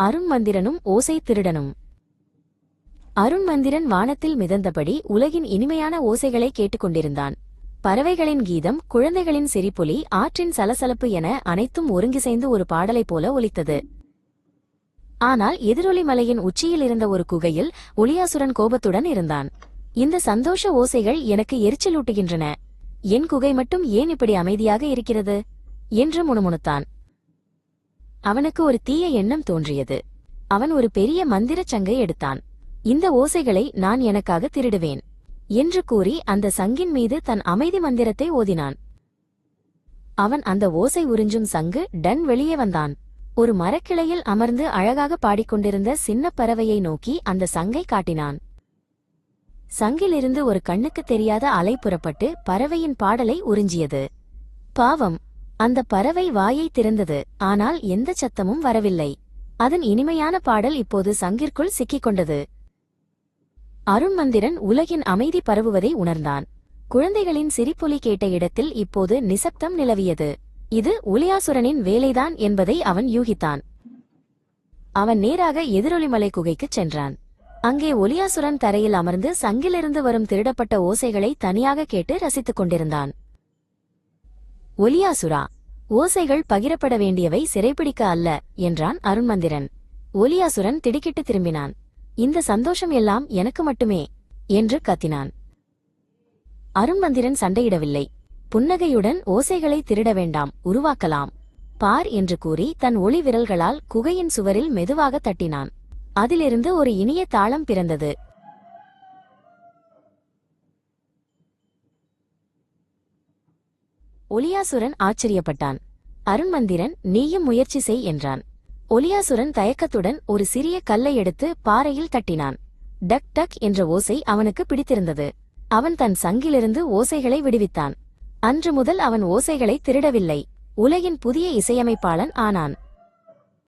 அருண்மந்திரனும் ஓசை திருடனும். அருண்மந்திரன் வானத்தில் மிதந்தபடி உலகின் இனிமையான ஓசைகளை கேட்டுக்கொண்டிருந்தான். பறவைகளின் கீதம் குழந்தைகளின் சிரிப்பொலி ஆற்றின் சலசலப்பு என அனைத்தும் ஒருங்கிசைந்து ஒரு பாடலைப் போல ஒலித்தது. ஆனால் எதிரொலி மலையின் உச்சியில் இருந்த ஒரு குகையில் ஒளியாசுரன் கோபத்துடன் இருந்தான். இந்த சந்தோஷ ஓசைகள் எனக்கு எரிச்சலூட்டுகின்றன. என் குகை மட்டும் ஏன் இப்படி அமைதியாக இருக்கிறது? என்று முணுமுணுத்தான். அவனுக்கு ஒரு தீய எண்ணம் தோன்றியது. அவன் ஒரு பெரிய மந்திரச் சங்கை எடுத்தான். இந்த ஓசைகளை நான் எனக்காக திருடுவேன் என்று கூறி அந்த சங்கின் மீது தன் அமைதி மந்திரத்தை ஓதினான். அவன் அந்த ஓசை உறிஞ்சும் சங்கு டன் வெளியே வந்தான். ஒரு மரக்கிளையில் அமர்ந்து அழகாக பாடிக்கொண்டிருந்த சின்னப் பறவையை நோக்கி அந்த சங்கை காட்டினான். சங்கிலிருந்து ஒரு கண்ணுக்கு தெரியாத அலை புறப்பட்டு பறவையின் பாடலை உறிஞ்சியது. பாவம் அந்த பறவை வாயை திறந்தது. ஆனால் எந்த சத்தமும் வரவில்லை. அதன் இனிமையான பாடல் இப்போது சங்கிற்குள் சிக்கிக் கொண்டது அருண்மந்திரன் உலகின் அமைதி பரவுவதை உணர்ந்தான். குழந்தைகளின் சிரிப்பொலி கேட்ட இடத்தில் இப்போது நிசப்தம் நிலவியது. இது ஒளியாசுரனின் வேலைதான் என்பதை அவன் யூகித்தான். அவன் நேராக எதிரொலிமலை குகைக்குச் சென்றான். அங்கே ஒளியாசுரன் தரையில் அமர்ந்து சங்கிலிருந்து வரும் திருடப்பட்ட ஓசைகளை தனியாக கேட்டு ரசித்துக் கொண்டிருந்தான். ஒலியாசுரா ஓசைகள் பகிரப்பட வேண்டியவை சிறைப்பிடிக்க அல்ல என்றான் அருண்மந்திரன். ஒலியாசுரன் திடுக்கிட்டு திரும்பினான். இந்த சந்தோஷம் எல்லாம் எனக்கு மட்டுமே என்று கத்தினான். அருண்மந்திரன் சண்டையிடவில்லை. புன்னகையுடன் ஓசைகளை திருட வேண்டாம் உருவாக்கலாம் பார் என்று கூறி தன் ஒளி விரல்களால் குகையின் சுவரில் மெதுவாக தட்டினான். அதிலிருந்து ஒரு இனிய தாளம் பிறந்தது. ஒலியாசுரன் ஆச்சரியப்பட்டான். அருண்மந்திரன் நீயும் முயற்சி செய் என்றான். ஒலியாசுரன் தயக்கத்துடன் ஒரு சிறிய கல்லை எடுத்து பாறையில் தட்டினான். டக் டக் என்ற ஓசை அவனுக்கு பிடித்திருந்தது. அவன் தன் சங்கிலிருந்து ஓசைகளை விடுவித்தான். அன்று முதல் அவன் ஓசைகளை திருடவில்லை. உலகின் புதிய இசையமைப்பாளன் ஆனான்.